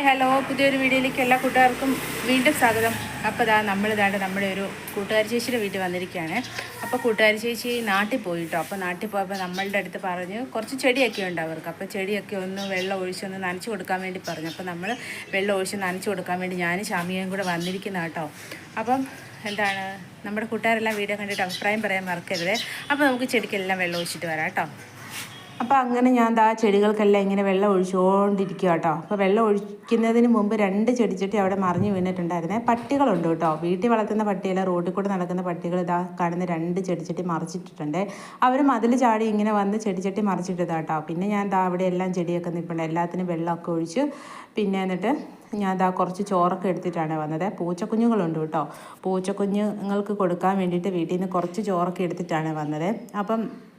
Hi hello. പുതിയൊരു വീഡിയോയിലേക്ക് എല്ലാ കൂട്ടുകാർക്കും വീണ്ടും സ്വാഗതം. അപ്പോൾ ഇതാ നമ്മളിതാണ്ട് നമ്മുടെ ഒരു കൂട്ടുകാരി ചേച്ചിയുടെ വീട്ടിൽ വന്നിരിക്കുകയാണ്. അപ്പോൾ കൂട്ടുകാരി ചേച്ചി നാട്ടിൽ പോയിട്ടോ അപ്പോൾ നാട്ടിൽ പോയപ്പോൾ നമ്മളുടെ അടുത്ത് പറഞ്ഞു കുറച്ച് ചെടിയൊക്കെ ഉണ്ട് അവർക്ക്. അപ്പോൾ ചെടിയൊക്കെ ഒന്ന് വെള്ളം ഒഴിച്ചൊന്ന് നനച്ച് കൊടുക്കാൻ വേണ്ടി പറഞ്ഞു. അപ്പോൾ നമ്മൾ വെള്ളം ഒഴിച്ച് നനച്ച് കൊടുക്കാൻ വേണ്ടി ഞാനും ഷാമിയയും കൂടെ വന്നിരിക്കുന്ന കേട്ടോ അപ്പം എന്താണ് നമ്മുടെ കൂട്ടുകാരെല്ലാം വീഡിയോ കണ്ടിട്ട് അഭിപ്രായം പറയാൻ മറക്കരുത്. അപ്പോൾ നമുക്ക് ചെടിക്കെല്ലാം വെള്ളം ഒഴിച്ചിട്ട് വരാം കേട്ടോ അപ്പോൾ അങ്ങനെ ഞാൻ ദാ ചെടികൾക്കെല്ലാം ഇങ്ങനെ വെള്ളം ഒഴിച്ചുകൊണ്ടിരിക്കുക കേട്ടോ അപ്പോൾ വെള്ളം ഒഴിക്കുന്നതിന് മുമ്പ് രണ്ട് ചെടിച്ചട്ടി അവിടെ മറിഞ്ഞു വീണിട്ടുണ്ടായിരുന്നേ. പട്ടികളുണ്ട് കേട്ടോ വീട്ടിൽ വളർത്തുന്ന പട്ടിയല്ല റോഡിൽ കൂടെ നടക്കുന്ന പട്ടികൾ ഇതാ കാണുന്ന രണ്ട് ചെടിച്ചട്ടി മറിച്ചിട്ടിട്ടുണ്ട്. അവർ മതിൽ ചാടി ഇങ്ങനെ വന്ന് ചെടിച്ചട്ടി മറിച്ചിട്ടതാ കേട്ടോ പിന്നെ ഞാൻ ദാ അവിടെ എല്ലാം ചെടിയൊക്കെ നിൽപ്പുണ്ട് എല്ലാത്തിനും വെള്ളമൊക്കെ ഒഴിച്ച്. പിന്നെ എന്നിട്ട് ഞാൻ ദാ കുറച്ച് ചോറൊക്കെ എടുത്തിട്ടാണ് വന്നത്. പൂച്ചക്കുഞ്ഞുങ്ങളുണ്ട് കേട്ടോ പൂച്ചക്കുഞ്ഞുങ്ങൾക്ക് കൊടുക്കാൻ വേണ്ടിയിട്ട് വീട്ടിൽ നിന്ന് കുറച്ച് ചോറൊക്കെ എടുത്തിട്ടാണ് വന്നത്. അപ്പം ആ,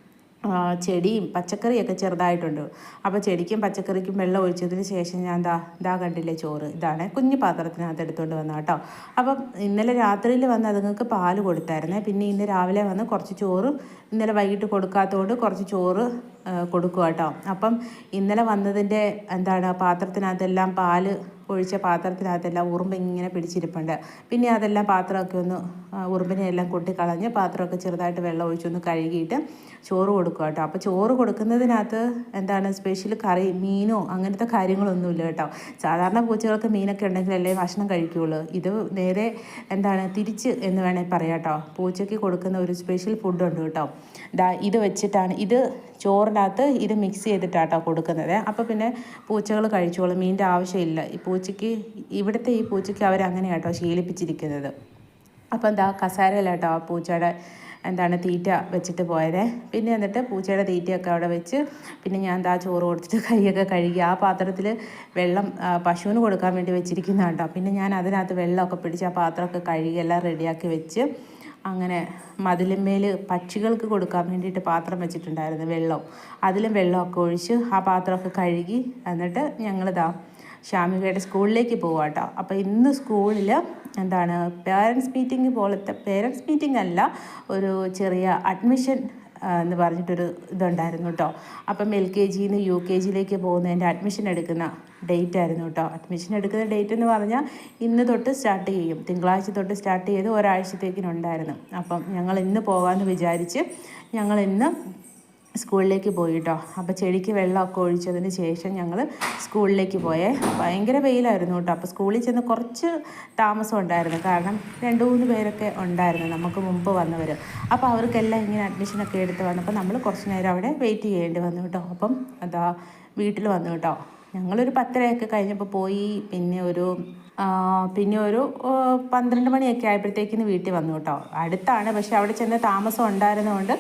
ചെടിയും പച്ചക്കറിയൊക്കെ ചെറുതായിട്ടുണ്ട്. അപ്പോൾ ചെടിക്കും പച്ചക്കറിക്കും വെള്ളം ഒഴിച്ചതിന് ശേഷം ഞാൻ ദാ ദാ കണ്ടില്ലേ ചോറ്. ഇതാണ് കുഞ്ഞു പാത്രത്തിനകത്ത് എടുത്തുകൊണ്ട് വന്ന കേട്ടോ. അപ്പം ഇന്നലെ രാത്രിയിൽ വന്ന് അതുങ്ങൾക്ക് പാൽ കൊടുത്തായിരുന്നേ. പിന്നെ ഇന്ന് രാവിലെ വന്ന് കുറച്ച് ചോറും ഇന്നലെ വൈകിട്ട് കൊടുക്കാത്തതുകൊണ്ട് കുറച്ച് ചോറ് കൊടുക്കുക കേട്ടോ അപ്പം ഇന്നലെ വന്നതിന്റെ എന്താണ് പാത്രത്തിനകത്തെല്ലാം പാൽ ഒഴിച്ച പാത്രത്തിനകത്തെല്ലാം ഉറുമ്പ് ഇങ്ങനെ പിടിച്ചിരിപ്പുണ്ട്. പിന്നെ അതെല്ലാം പാത്രമൊക്കെ ഒന്ന് ഉറുമ്പിനെ എല്ലാം കൊട്ടിക്കളഞ്ഞ് പാത്രമൊക്കെ ചെറുതായിട്ട് വെള്ളം ഒഴിച്ചൊന്ന് കഴുകിയിട്ട് ചോറ് കൊടുക്കുക കേട്ടോ അപ്പോൾ ചോറ് കൊടുക്കുന്നതിനകത്ത് എന്താണ് സ്പെഷ്യൽ കറി മീനോ അങ്ങനത്തെ കാര്യങ്ങളൊന്നുമില്ല കേട്ടോ. സാധാരണ പൂച്ചകൾക്ക് മീനൊക്കെ ഉണ്ടെങ്കിലല്ലേ ഭക്ഷണം കഴിക്കുകയുള്ളൂ ഇത് നേരെ എന്താണ് തിരിച്ച് എന്ന് വേണേൽ പറയാം കേട്ടോ പൂച്ചയ്ക്ക് കൊടുക്കുന്ന ഒരു സ്പെഷ്യൽ ഫുഡുണ്ട് കേട്ടോ. ദാ ഇത് വെച്ചിട്ടാണ് ഇത് ചോറിനകത്ത് ഇത് മിക്സ് ചെയ്തിട്ടാട്ടോ കൊടുക്കുന്നത്. അപ്പോൾ പിന്നെ പൂച്ചകൾ കഴിച്ചോളും മീനിന്റെ ആവശ്യമില്ല. ഈ പൂച്ചയ്ക്ക് ഇവിടുത്തെ ഈ പൂച്ചയ്ക്ക് അവരങ്ങനെ കേട്ടോ ശീലിപ്പിച്ചിരിക്കുന്നത്. അപ്പോൾ എന്താ കസാരയിലാട്ടോ ആ പൂച്ചയുടെ എന്താണ് തീറ്റ വെച്ചിട്ട് പോയത്. പിന്നെ എന്നിട്ട് പൂച്ചയുടെ തീറ്റയൊക്കെ അവിടെ വെച്ച് പിന്നെ ഞാൻ എന്താ ചോറ് കൊടുത്തിട്ട് കൈയൊക്കെ കഴുകി ആ പാത്രത്തിൽ വെള്ളം പശുവിന് കൊടുക്കാൻ വേണ്ടി വെച്ചിരിക്കുന്നതാണ് കേട്ടോ പിന്നെ ഞാൻ അതിനകത്ത് വെള്ളമൊക്കെ പിടിച്ച് ആ പാത്രമൊക്കെ കഴുകി എല്ലാം റെഡിയാക്കി വെച്ച് അങ്ങനെ മതിലിന്മേൽ പക്ഷികൾക്ക് കൊടുക്കാൻ വേണ്ടിയിട്ട് പാത്രം വെച്ചിട്ടുണ്ടായിരുന്നു വെള്ളം. അതിലും വെള്ളമൊക്കെ ഒഴിച്ച് ആ പാത്രമൊക്കെ കഴുകി എന്നിട്ട് ഞങ്ങളിതാ ഷാമികയുടെ സ്കൂളിലേക്ക് പോവാം കേട്ടോ അപ്പോൾ ഇന്ന് സ്കൂളിൽ എന്താണ് പേരൻസ് മീറ്റിംഗ് പോലത്തെ പേരൻസ് മീറ്റിംഗ് അല്ല ഒരു ചെറിയ അഡ്മിഷൻ എന്ന് പറഞ്ഞിട്ടൊരു ഇതുണ്ടായിരുന്നു കേട്ടോ അപ്പം എൽ കെ ജിയിൽ നിന്ന് യു കെ ജിയിലേക്ക് പോകുന്നതിന്റെ അഡ്മിഷൻ എടുക്കുന്ന ഡേറ്റ് ആയിരുന്നു കേട്ടോ അഡ്മിഷൻ എടുക്കുന്ന ഡേറ്റ് എന്ന് പറഞ്ഞാൽ ഇന്ന് തൊട്ട് സ്റ്റാർട്ട് ചെയ്യും. തിങ്കളാഴ്ച തൊട്ട് സ്റ്റാർട്ട് ചെയ്ത് ഒരാഴ്ചത്തേക്കിനുണ്ടായിരുന്നു. അപ്പം ഞങ്ങൾ ഇന്ന് പോകാമെന്ന് വിചാരിച്ച് ഞങ്ങൾ ഇന്ന് സ്കൂളിലേക്ക് പോയി കേട്ടോ അപ്പോൾ ചെടിക്ക് വെള്ളമൊക്കെ ഒഴിച്ചതിന് ശേഷം ഞങ്ങൾ സ്കൂളിലേക്ക് പോയേ. ഭയങ്കര വെയിലായിരുന്നു കേട്ടോ. അപ്പോൾ സ്കൂളിൽ ചെന്ന് കുറച്ച് താമസം ഉണ്ടായിരുന്നു. കാരണം രണ്ട് മൂന്ന് പേരൊക്കെ ഉണ്ടായിരുന്നു നമുക്ക് മുമ്പ് വന്നവർ അപ്പോൾ അവർക്കെല്ലാം ഇങ്ങനെ അഡ്മിഷനൊക്കെ എടുത്ത് വന്നപ്പോൾ നമ്മൾ കുറച്ച് നേരം അവിടെ വെയിറ്റ് ചെയ്യേണ്ടി വന്നു കേട്ടോ. അപ്പം അതാ വീട്ടിൽ വന്നു കേട്ടോ. ഞങ്ങളൊരു പത്തരയൊക്കെ കഴിഞ്ഞപ്പോൾ പോയി. പിന്നെ ഒരു പിന്നെ ഒരു പന്ത്രണ്ട് മണിയൊക്കെ ആയപ്പോഴത്തേക്കിന് വീട്ടിൽ വന്നു കേട്ടോ. അടുത്താണ്. പക്ഷെ അവിടെ ചെന്ന് താമസം ഉണ്ടായിരുന്നതുകൊണ്ട്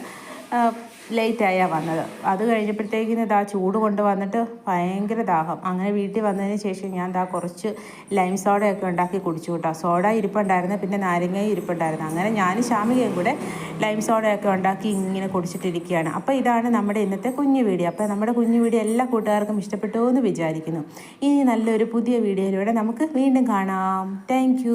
ലേറ്റായാണ് വന്നത്. അത് കഴിഞ്ഞപ്പോഴത്തേക്കിന് ഇതാ ചൂട് കൊണ്ട് വന്നിട്ട് ഭയങ്കര ദാഹം. അങ്ങനെ വീട്ടിൽ വന്നതിന് ശേഷം ഞാൻ ദാ കുറച്ച് ലൈം സോഡയൊക്കെ ഉണ്ടാക്കി കുടിച്ചു കേട്ടോ സോഡ ഇരിപ്പുണ്ടായിരുന്നു പിന്നെ നാരങ്ങയും ഇരിപ്പുണ്ടായിരുന്നു. അങ്ങനെ ഞാൻ ശാമികയും കൂടെ ലൈം സോഡയൊക്കെ ഉണ്ടാക്കി ഇങ്ങനെ കുടിച്ചിട്ടിരിക്കുകയാണ്. അപ്പോൾ ഇതാണ് നമ്മുടെ ഇന്നത്തെ കുഞ്ഞു വീഡിയോ. അപ്പോൾ നമ്മുടെ കുഞ്ഞു വീഡിയോ എല്ലാ കൂട്ടുകാർക്കും ഇഷ്ടപ്പെട്ടു എന്ന് വിചാരിക്കുന്നു. ഇനി നല്ലൊരു പുതിയ വീഡിയോയിലൂടെ നമുക്ക് വീണ്ടും കാണാം. താങ്ക്